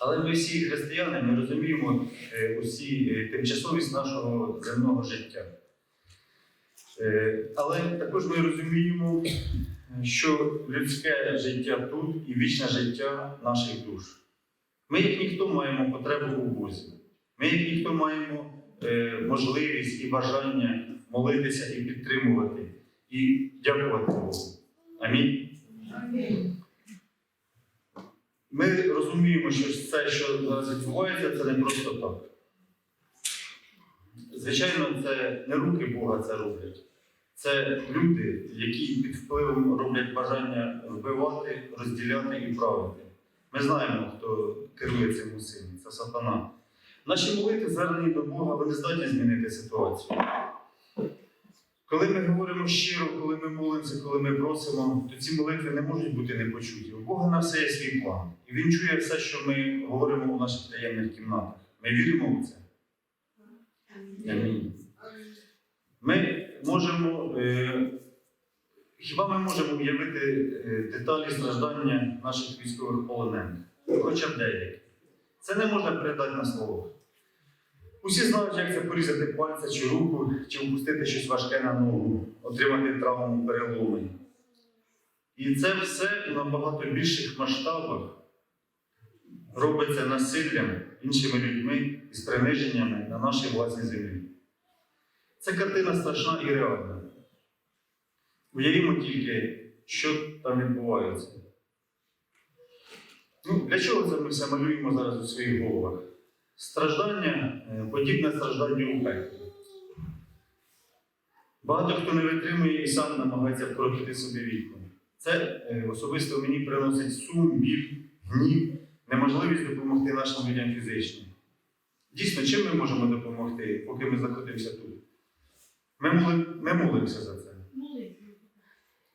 Але ми всі християни, ми розуміємо е, усі е, тимчасовість нашого земного життя. Е, Але також ми розуміємо, що людське життя тут і вічне життя наших душ. Ми, як ніхто, маємо потребу у Бозі. Ми, як ніхто, маємо можливість і бажання молитися і підтримувати, і дякувати Богу. Амінь. Ми розуміємо, що все, що зараз відбувається, це не просто так. Звичайно, це не руки Бога це роблять. Це люди, які під впливом роблять бажання вбивати, розділяти і правити. Ми знаємо, хто керує цим усім. Це сатана. Наші молитви, звернені до Бога, вони здатні змінити ситуацію. Коли ми говоримо щиро, коли ми молимося, коли ми просимо, то ці молитви не можуть бути непочуті. У Бога на все є свій план. І Він чує все, що ми говоримо у наших таємних кімнатах. Ми віримо в це. Амінь. Ми можемо, е, хіба ми можемо уявити е, деталі страждання наших військових полонених? Хоча б деякі. Це не можна передати на слово. Усі знають, як це порізати пальця чи руку, чи впустити щось важке на ногу, отримати травму переломи. І це все у набагато більших масштабах робиться насиллям іншими людьми і з приниженнями на нашій власній землі. Це картина страшна і реальна. Уявімо тільки, що там відбувається. Ну, для чого це ми все малюємо зараз у своїх головах? Страждання е, подібне стражданню у пеклі. Багато хто не витримує і сам намагається вкоротити собі віку. Це е, особисто мені приносить сум, біль, гнів, неможливість допомогти нашим людям фізично. Дійсно, чим ми можемо допомогти, поки ми знаходимося тут? Ми, моли, ми молимося за це.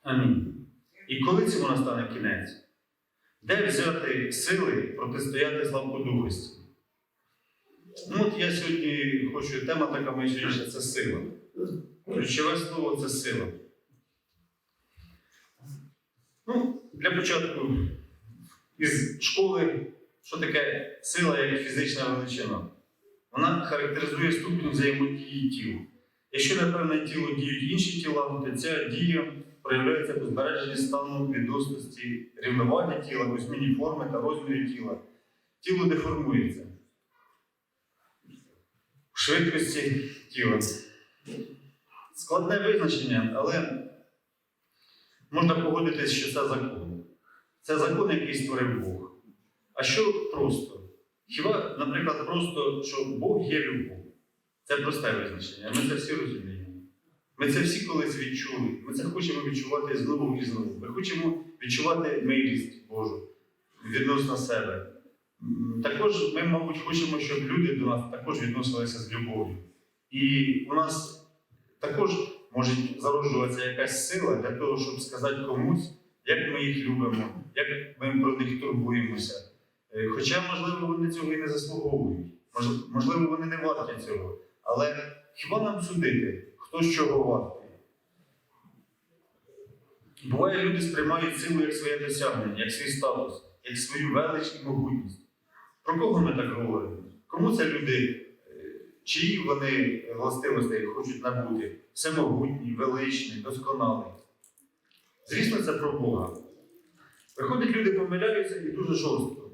Амінь. І коли цьому настане кінець? Де взяти сили протистояти слабкодухості? Я сьогодні хочу, тема така моя сьогоднішня це сила. Ключове слово це сила. Ну, для початку із школи, що таке сила як фізична величина? Вона характеризує ступінь взаємодії тіл. Якщо на певне тіло діють інші тіла, то ця дія проявляється у збереженні стану відносності рівноваги тіла, у зміні форми та розміру тіла. Тіло деформується швидкості тіла. Складне визначення, але можна погодитись, що це закон. Це закон, який створив Бог. А що просто? Хіба, наприклад, просто, що Бог є любов? Це просте визначення. Ми це всі розуміємо. Ми це всі колись відчули. Ми це хочемо відчувати знову і знову. Ми хочемо відчувати милість Божу відносно себе. Також ми, мабуть, хочемо, щоб люди до нас також відносилися з любов'ю. І у нас також може зароджуватися якась сила для того, щоб сказати комусь, як ми їх любимо, як ми про них турбуємося. Е, Хоча, можливо, вони цього і не заслуговують. Можливо, вони не варті цього. Але хіба нам судити, хто з чого вартий? Буває, люди сприймають силу як своє досягнення, як свій статус, як свою велич і могутність. Про кого ми так говоримо? Кому це люди, е, чиї вони властивостей хочуть набути? Всемогутній, величний, досконалий. Звісно, це про Бога. Виходить, люди помиляються і дуже жорстко.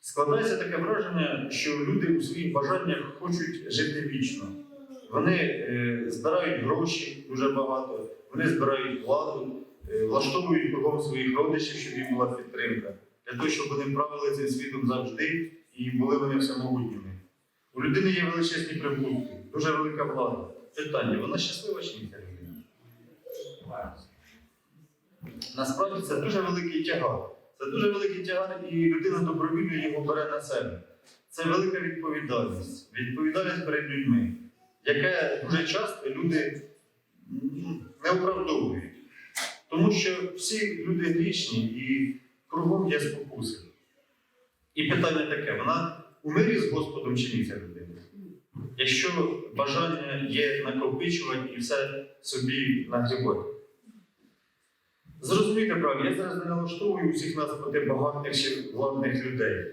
Складається таке враження, що люди у своїх бажаннях хочуть жити вічно. Вони е, збирають гроші дуже багато, вони збирають владу, е, влаштовують кругом своїх родичів, щоб їм була підтримка, для того, щоб вони правили цим світом завжди і були вони всемогутніми. У людини є величезні прибутки, дуже велика влада. Питання, вона щаслива чи ні ця людина? Насправді це дуже великий тягар. Це дуже великий тягар, і людина добровільно його бере на себе. Це велика відповідальність. Відповідальність перед людьми, яке дуже часто люди не оправдовують. Тому що всі люди грішні і кругом є спокуси. І питання таке: вона у мирі з Господом чи ні ця людина? Якщо бажання є накопичувати і все собі нагрібати. Зрозумійте правильно, я зараз не налаштовую усіх нас проти багатих владних людей.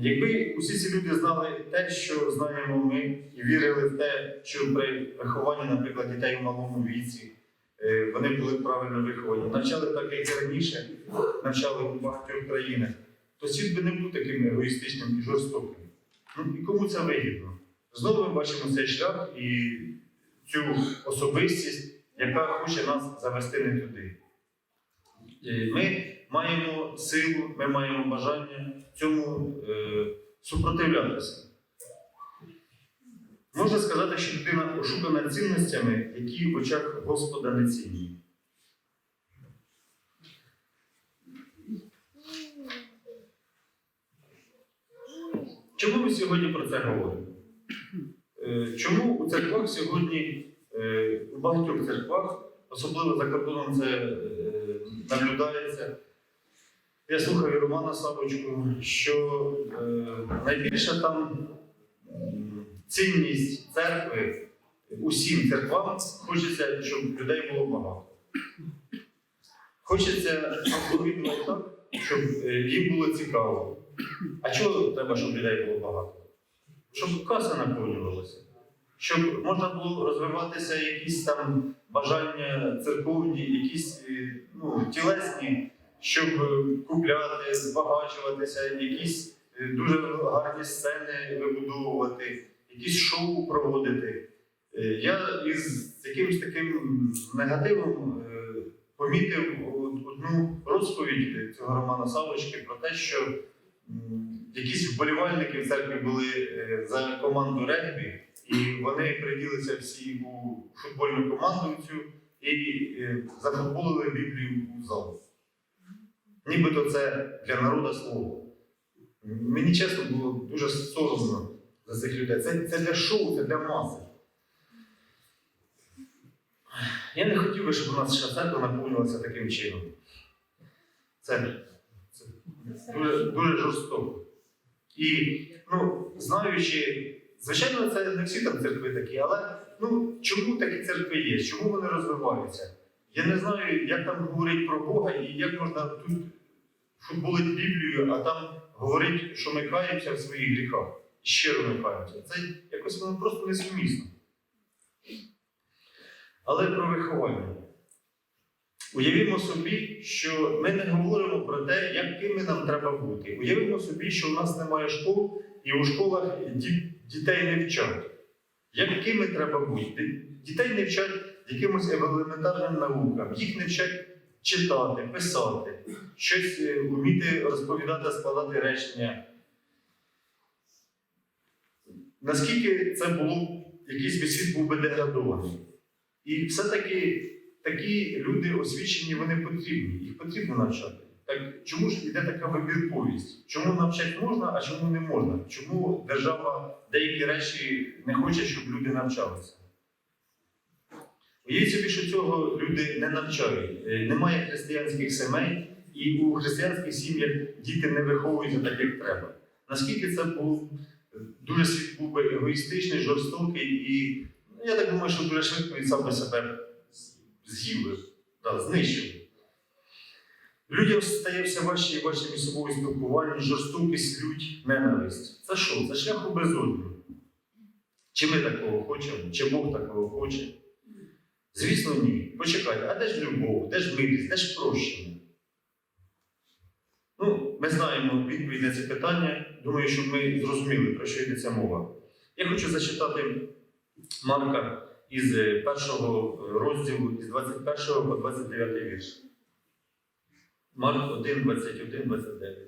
Якби усі ці люди знали те, що знаємо ми, і вірили в те, що при вихованні, наприклад, дітей у малому віці, вони були правильно виховані, навчали так, як раніше, навчали у багатьох країнах, то світ би не був таким егоїстичним і жорстоким. Ну і кому це вигідно? Знову ми бачимо цей шлях і цю особистість, яка хоче нас завести не туди. Е, Ми маємо силу, ми маємо бажання цьому е, супротивлятися. Можна сказати, що людина ошукана цінностями, які в очах Господа не цінні. Чому ми сьогодні про це говоримо? Е, Чому у церквах сьогодні, е, у багатьох церквах, особливо за кордоном це е, наблюдається? Я слухаю Романа Савочку, що е, найбільша там цінність церкви усім церквам хочеться, щоб людей було багато. Хочеться відповідно так, щоб е, їм було цікаво. А чого треба, щоб людей було багато? Щоб каса наповнювалася, щоб можна було розвиватися якісь там бажання церковні, якісь е, ну, тілесні, щоб е, купляти, збагачуватися, якісь дуже гарні сцени вибудовувати, якісь шоу проводити. Е, Я із якимось таким негативом е, помітив одну розповідь цього Романа Савочки про те, що якісь вболівальники в церкві були е, за команду регбі, і вони приділися всі у футбольну команду цю і е, Біблію у зал. Нібито це для народу слово. Мені чесно було дуже соромно за цих людей. Це, це для шоу, це для маси. Я не хотів би, щоб у нас ще церква наповнювалася таким чином. Це, це дуже, дуже жорстоко. І, ну, знаючи, звичайно, це не всі там церкви такі, але ну, чому такі церкви є? Чому вони розвиваються? Я не знаю, як там говорять про Бога і як можна тут футболити Біблію, а там говорить, що ми каємося в своїх гріхах. Щиро каємося. Це якось воно просто несумісно. Але про виховання. Уявімо собі, що ми не говоримо про те, якими нам треба бути. Уявімо собі, що у нас немає школ, і у школах ді- дітей не вчать. Якими треба бути? Дітей не вчать якимось елементарним наукам, їх не вчать читати, писати, щось е, вміти розповідати, складати речення. Наскільки це було, якийсь би світ був би деградований. І все-таки такі люди освічені, вони потрібні, їх потрібно навчати. Так чому ж іде така вибірковість? Чому навчати можна, а чому не можна? Чому держава деякі речі не хоче, щоб люди навчалися? Уявіть собі, що цього люди не навчають. Е, Немає християнських сімей, і у християнських сім'ях діти не виховуються так, як треба. Наскільки це був дуже світ був би егоїстичний, жорстокий і ну, я так думаю, що дуже швидко він сам би себе з'їв да, знищив. Людям стає все важче і важче між собою спілкування, жорстокість, лють, ненависть. Це що? Це шлях у безодню. Чи ми такого хочемо, чи Бог такого хоче? Звісно, ні. Почекайте, а де ж любов, де ж милість, де ж прощення? Ми знаємо відповідь на це питання. Думаю, що ми зрозуміли, про що йдеться мова. Я хочу зачитати Марка із е, першого розділу, із 21 по 29 вірш. Марк 1, 21, 29.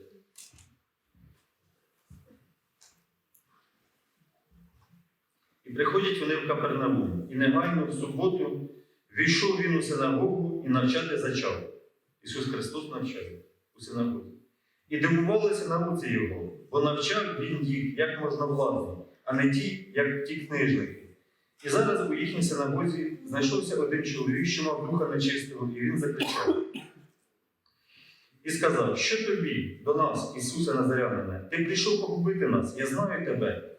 І приходять вони в Капернаум, і негайно в суботу війшов він у синагогу і навчати зачав. Ісус Христос навчає у синагозі. І дивувалися науці його, бо навчав він їх як можна владно, а не ті, як ті книжники. І зараз у їхній синагозі знайшовся один чоловік, що мав духа нечистого, і він закричав. І сказав, що тобі до нас, Ісусе Назарянине, ти прийшов погубити нас, я знаю тебе.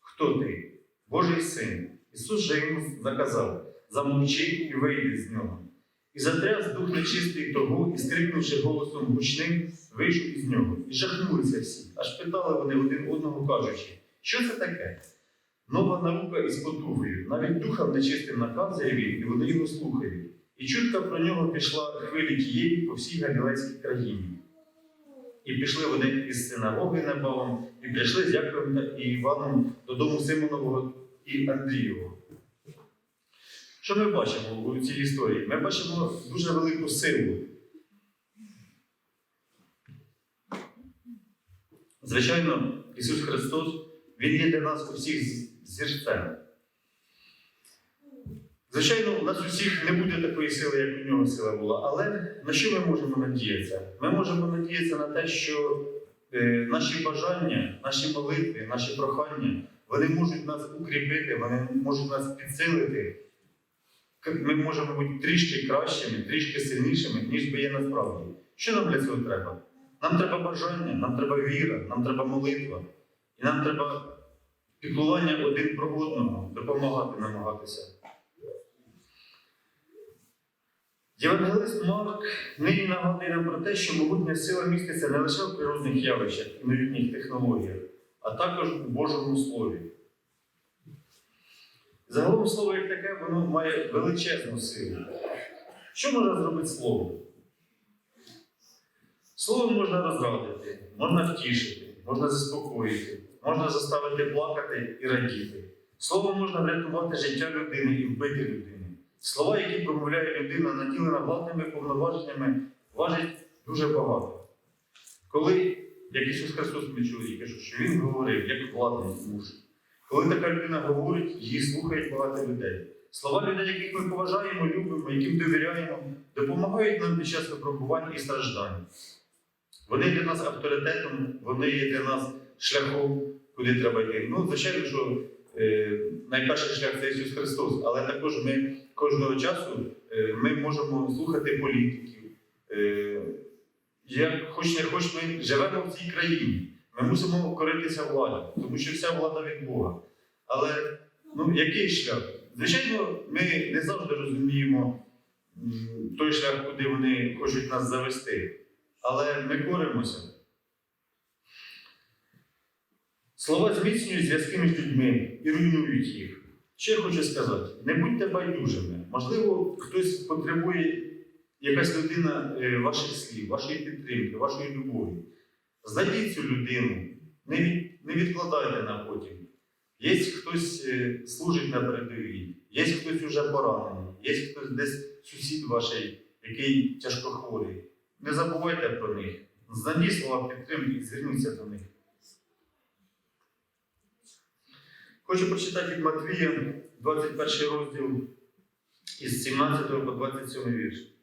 Хто ти? Божий син. Ісус же йому заказав, замовчи і вийди з нього. І затряс дух нечистий того, і скрикнувши голосом гучним, вийшов із нього, і жахнулися всі, аж питали вони один одного, кажучи, що це таке? Нова наука із потугою, навіть духам нечистим наказує він, і вони його слухають. І чутка про нього пішла хвилі тієї по всій Галілейській країні. І пішли вони із синагоги небавом, і прийшли з Яковом та Іваном додому Симонового і Андрієвого. Що ми бачимо у цій історії? Ми бачимо дуже велику силу. Звичайно, Ісус Христос, Він є для нас усіх зірцем. Звичайно, у нас усіх не буде такої сили, як у нього сила була. Але на що ми можемо надіятися? Ми можемо надіятися на те, що е, наші бажання, наші молитви, наші прохання, вони можуть нас укріпити, вони можуть нас підсилити. Ми можемо бути трішки кращими, трішки сильнішими, ніж би є насправді. Що нам для цього треба? Нам треба бажання, нам треба віра, нам треба молитва. І нам треба піклування один про одного, допомагати, намагатися. Євангелист Марк нині нагадує нам про те, що могутня сила міститься не лише в природних явищах і новітніх технологіях, а також у Божому Слові. Загалом слово як таке, воно має величезну силу. Що може зробити слово? Слово можна розрадити, можна втішити, можна заспокоїти, можна заставити плакати і радіти. Слово можна врятувати життя людини і вбити людину. Слова, які промовляє людина, наділена владними повноваженнями, важать дуже багато. Коли, як Ісус Христос ми чули, і кажуть, що Він говорив, як владний муж. Коли така людина говорить, її слухають багато людей. Слова людей, яких ми поважаємо, любимо, яким довіряємо, допомагають нам під час випробувань і страждань. Вони для нас авторитетом, вони є для нас шляхом, куди треба йти. Ну, звичайно, що е, найперший шлях це Ісус Христос, але також ми кожного часу е, ми можемо слухати політиків. Е, як хоч не хоч ми живемо в цій країні. Ми мусимо коритися владі, тому що вся влада від Бога. Але ну, який шлях? Звичайно, ми не завжди розуміємо той шлях, куди вони хочуть нас завести. Але ми коримося. Слова зміцнюють зв'язки між людьми і руйнують їх. Що я хочу сказати? Не будьте байдужими. Можливо, хтось потребує, якась людина е, ваших слів, вашої підтримки, вашої любові. Знайдіть цю людину, не відкладайте на потім. Є хтось е, служить на передовій, є хтось уже поранений, є хтось десь сусід ваш, який тяжко хворий. Не забувайте про них. Знайдіть слова підтримки і зверніться до них. Хочу прочитати від Матвія 21 розділ із 17 по 27 вірш.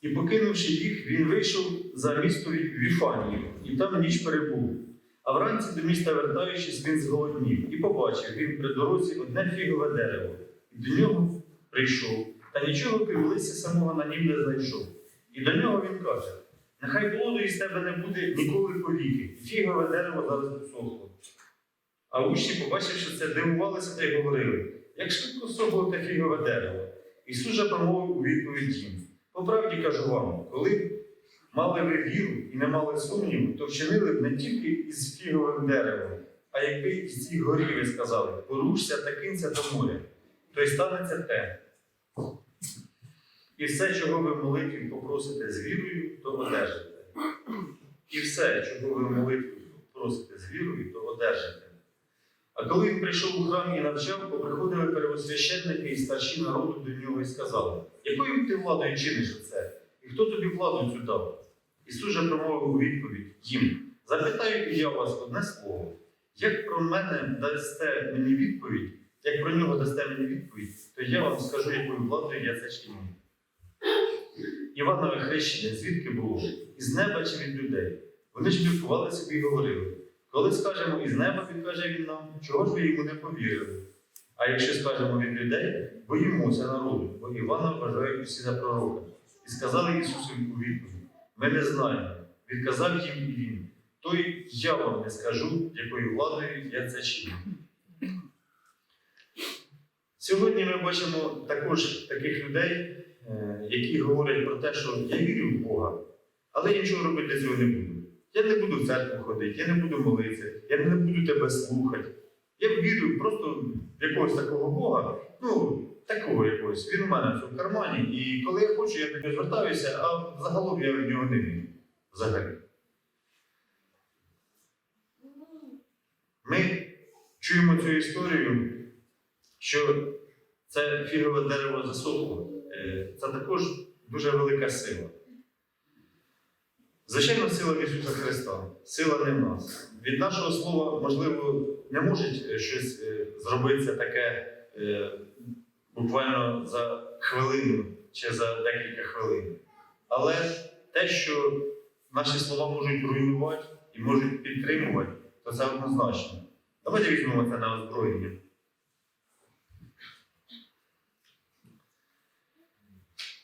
І покинувши їх, він вийшов за місто Віфанію, і там ніч перебув. А вранці до міста вертаючись, він зголоднів і побачив він при дорозі одне фігове дерево, і до нього прийшов, та нічого крім листя самого на нім не знайшов. І до нього він каже: Нехай плоду із тебе не буде ніколи повіки, фігове дерево зараз посохло. А учні, побачивши це, дивувалися та й говорили, як швидко сохло те фігове дерево. Ісус же промовив у відповідь їм. По правді кажу вам, коли мали ви віру і не мали сумніву, то вчинили б не тільки із фіговим деревом, а якби із цих горів ви сказали, порушся та кинься до моря, то й станеться те. І все, чого ви молитві попросите з вірою, то одержите. І все, чого ви молитві просите з вірою, то одержите. А коли він прийшов у храм і навчав, поприходили первосвященники і старші народу до нього і сказали, якою ти владою чиниш це? І хто тобі владу цю дав? Ісус же промовив у відповідь їм: Запитаю я вас одне слово. Як про мене дасте мені відповідь, як про нього дасте мені відповідь, то я вам скажу, якою владою я це чиню. Іванове хрещення звідки було? Із неба чи від людей? Вони ж міркували собі і говорили. Коли скажемо із неба, відкаже він нам, чого ж ви йому не повірили? А якщо скажемо від людей, боїмося народу, бо Івана вважають усі за пророка. І сказали Ісусу у відповідь: Ми не знаємо. Відказав їм і він. то й я вам не скажу, якою владою я це чиню. Сьогодні ми бачимо також таких людей, е, які говорять про те, що я вірю в Бога, але нічого робити для цього не буду. Я не буду в церкву ходити, я не буду молитися, я не буду тебе слухати. Я вірю просто в якогось такого Бога, ну, такого якогось. Він у мене в кармані, і коли я хочу, я до нього звертаюся, а загалом я в нього не вірю. Взагалі. Ми чуємо цю історію, що це фігове дерево засохло. Е, Це також дуже велика сила. Звичайно, сила Ісуса Христа, сила не в нас. Від нашого слова, можливо, не може щось е, зробитися таке е, буквально за хвилину чи за декілька хвилин. Але те, що наші слова можуть руйнувати і можуть підтримувати, то це однозначно. Давайте візьмемо це на озброєння.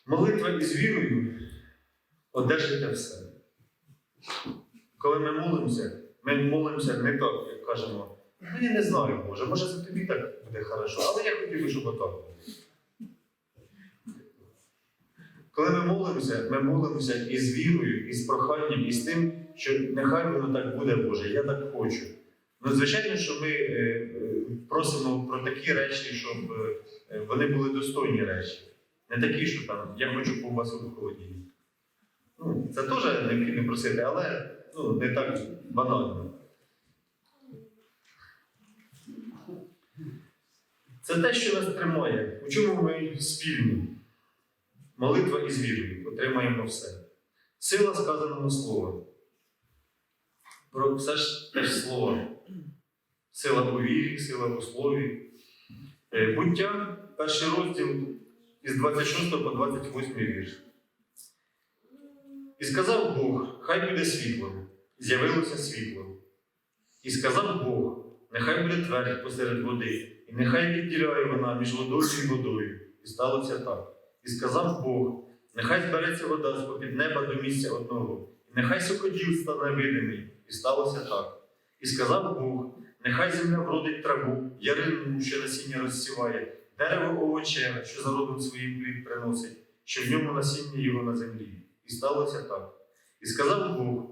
Молитва із вірою одержите все. Коли ми молимося, ми молимося не так, як кажемо, ну я не знаю, Боже, може це тобі так буде хорошо, але я хотів би, щоб отак було. Коли ми молимося, ми молимося із вірою, із проханням, і з тим, що нехай воно так буде, Боже, я так хочу. Ну, звичайно, що ми е, е, просимо про такі речі, щоб е, вони були достойні речі. Не такі, що там я хочу по вас у холодінні. Це теж необхідно просити, але ну, не так банально. Це те, що нас тримає. У чому ми спільні? Молитва із вірою. Отримаємо все. Сила сказаного слова. Про все ж теж слово. Сила у вірі, сила у слові. Е, Буття, перший розділ із 26 по 28 вірш. І сказав Бог, хай буде світло, з'явилося світло. І сказав Бог, нехай буде твердь посеред води, і нехай відділяє вона між водою і водою. І сталося так. І сказав Бог, нехай збереться вода з попід неба до місця одного, і нехай сокоділ стане видимий, і сталося так. І сказав Бог, нехай земля вродить траву, ярину, що насіння розсіває, дерево овочеве, що за родом своїм плід приносить, що в ньому насіння його на землі. І сталося так. І сказав Бог,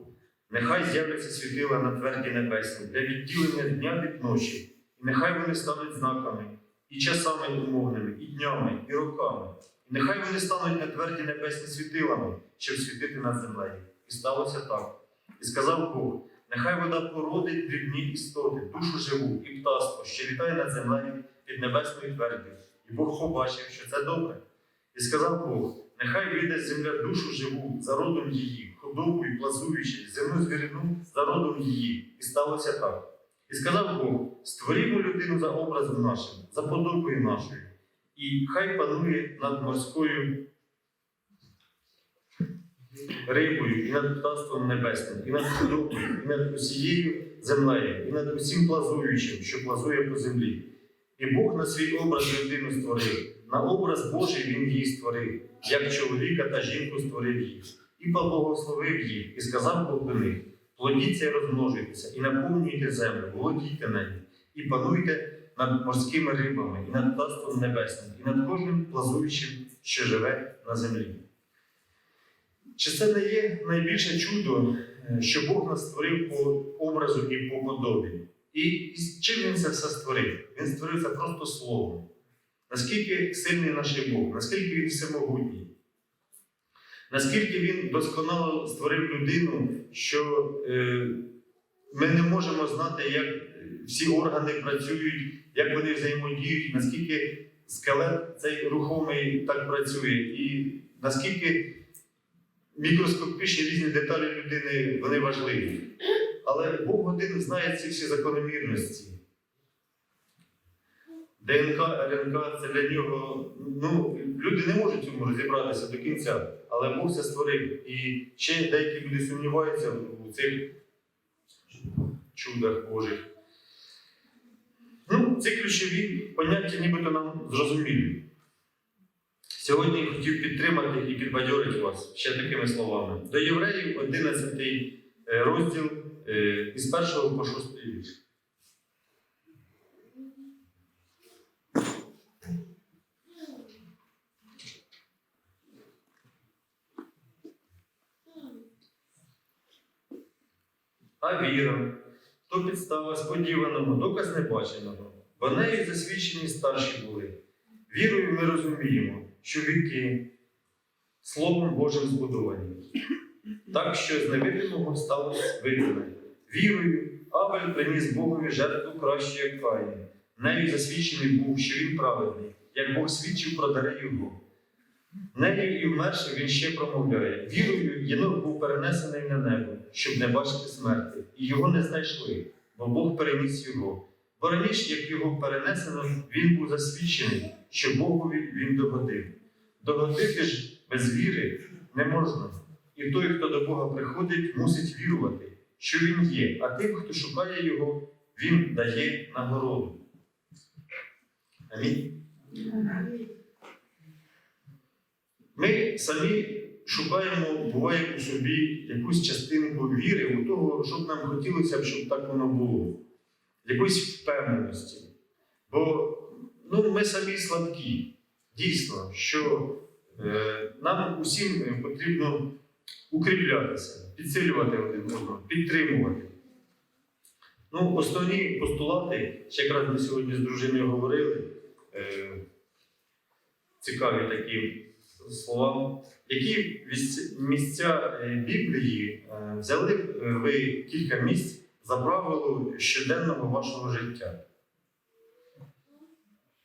нехай з'являться світила на тверді небесні для відділення дня від ночі, і нехай вони стануть знаками, і часами умовними, і днями, і роками. І нехай вони стануть на тверді небесні світилами, щоб світити над землею. І сталося так. І сказав Бог, нехай вода породить дрібні істоти, душу живу і птаство, що літає над землею під небесною твердю. І Бог побачив, що це добре. І сказав Бог, нехай вийде земля душу живу за родом її, худобу і плазуючи, земну звірину за родом її. І сталося так. І сказав Бог: створімо людину за образом нашим, за подобою нашою, і хай панує над морською рибою, і над птаством небесним, і над худобою, і над усією землею, і над усім плазуючим, що плазує по землі. І Бог на свій образ людину створив, на образ Божий він її створив, як чоловіка та жінку створив їх, і поблагословив їх, і сказав Бог до них: плодіться і розмножуйтеся, і наповнюйте землю, володійте нею, і пануйте над морськими рибами, і над птаством небесним, і над кожним плазуючим, що живе на землі. Чи це не є найбільше чудо, що Бог нас створив по образу і по подобі? І, чим він це все створив? Він створив це просто словом. Наскільки сильний наш Бог, наскільки він всемогутній, наскільки він досконало створив людину, що е, ми не можемо знати, як всі органи працюють, як вони взаємодіють, наскільки скелет цей рухомий так працює, і наскільки мікроскопічні різні деталі людини вони важливі. Але Бог один знає ці всі закономірності. ДНК, РНК це для нього. Ну, люди не можуть цьому розібратися до кінця, але це створив. І ще деякі люди сумніваються у цих чудах Божих. Ну, ці ключові поняття нібито нам зрозумілі. Сьогодні я хотів підтримати і підбадьорити вас ще такими словами. До євреїв 11 розділ е, із першого по шостий вірш. А віра, то підстава сподіваного, доказ небаченого, бо нею засвідчені старші були. Вірою ми розуміємо, що віки Словом Божим збудовані. Так що з невидимого сталося видиме. Вірою Авель приніс Богові жертву краще, як Каїн. Нею засвідчений був, що він праведний, як Бог свідчив про дари його. Нею і вмерши він ще промовляє. Вірою Єнох був перенесений на небо, щоб не бачити смерти, і його не знайшли, бо Бог переніс його. Бо раніше, як його перенесено, він був засвідчений, що Богові він догодив. Догодити ж без віри не можна. І той, хто до Бога приходить, мусить вірувати, що Він є, а тим, хто шукає Його, Він дає нагороду. Амінь. Ми самі шукаємо, буває у собі якусь частинку віри у того, щоб нам хотілося б, щоб так воно було. Якоїсь впевненості. Бо ну, ми самі слабкі. Дійсно, що е, нам усім е, потрібно укріплятися, підсилювати один одного, підтримувати. Ну, основні постулати, ще якраз ми сьогодні з дружиною говорили, е, цікаві такі слова. Які місця- е, Біблії е, взяли е, ви кілька місць за правило щоденного вашого життя?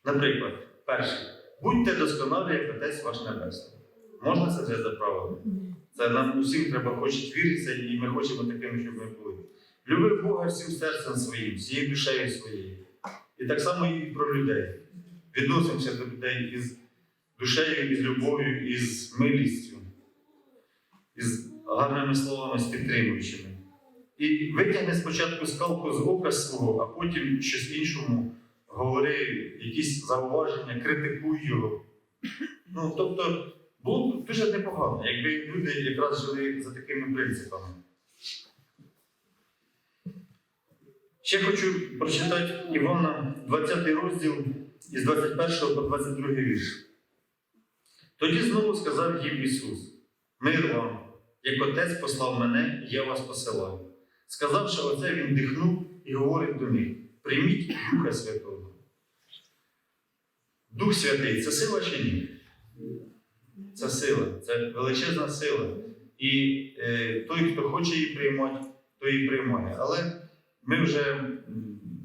Наприклад, перше. Будьте досконалі, як Отець ваш Небесний. Можна це взяти за правило? Це нам усім треба хочуть віритися, і ми хочемо такими, щоб ми були. Люби Бога всім серцем своїм, всією душею своєю. І так само і про людей. Відносимося до людей із душею, із любов'ю, із милістю, із гарними словами, з підтримуючими. І витягни спочатку скалку з ока свого, а потім щось іншому говори, якісь зауваження, критикуй його. Ну, тобто, було б дуже непогано, якби люди якраз жили за такими принципами. Ще хочу прочитати Івана 20 розділ із 21 по 22 вірш. Тоді знову сказав їм Ісус: Мир вам, як Отець послав мене, я вас посилаю. Сказавши оце, він дихнув і говорить до них: прийміть Духа Святого. Дух Святий це сила чи ні? Це сила, це величезна сила. І е, той, хто хоче її приймати, той її приймає. Але ми вже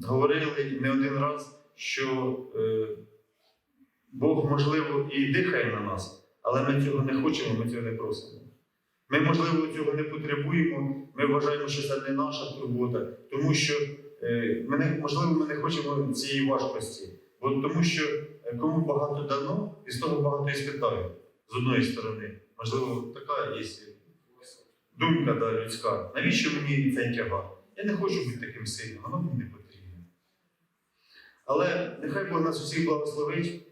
говорили не один раз, що е, Бог, можливо, і дихає на нас, але ми цього не хочемо, ми цього не просимо. Ми, можливо, цього не потребуємо, ми вважаємо, що це не наша турбота, тому що е, ми не, можливо, ми не хочемо цієї важкості. Бо тому що е, кому багато дано, і з того багато і спитають з одної сторони. Можливо, така є думка да, людська. Навіщо мені цей тягар? Я не хочу бути таким сильним, воно мені не потрібно. Але нехай Бог нас усіх благословить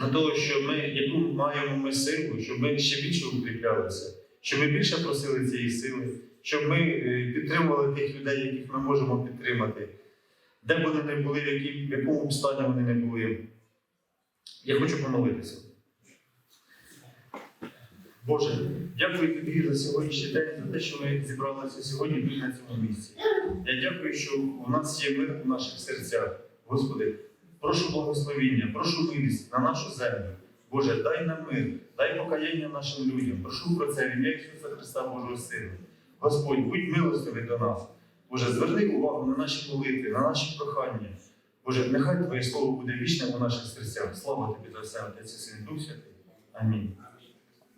на те, що ми, яку маємо ми силу, щоб ми ще більше укріплялися, щоб ми більше просили цієї сили, щоб ми е, підтримували тих людей, яких ми можемо підтримати, де б вони не були, в, якому стані вони не були. Я хочу помолитися. Боже, дякую тобі за сьогоднішній день, за те, що ми зібралися сьогодні на цьому місці. Я дякую, що у нас є мир у наших серцях. Господи, прошу благословіння, прошу милість на нашу землю. Боже, дай нам мир, дай покаяння нашим людям. Прошу про це в ім'я Ісуса Христа Божого Сина. Господь, будь милостивий до нас. Боже, зверни увагу на наші молитви, на наші прохання. Боже, нехай Твоє Слово буде вічним у наших серцях. Слава тобі все, Отець і Святий. Амінь.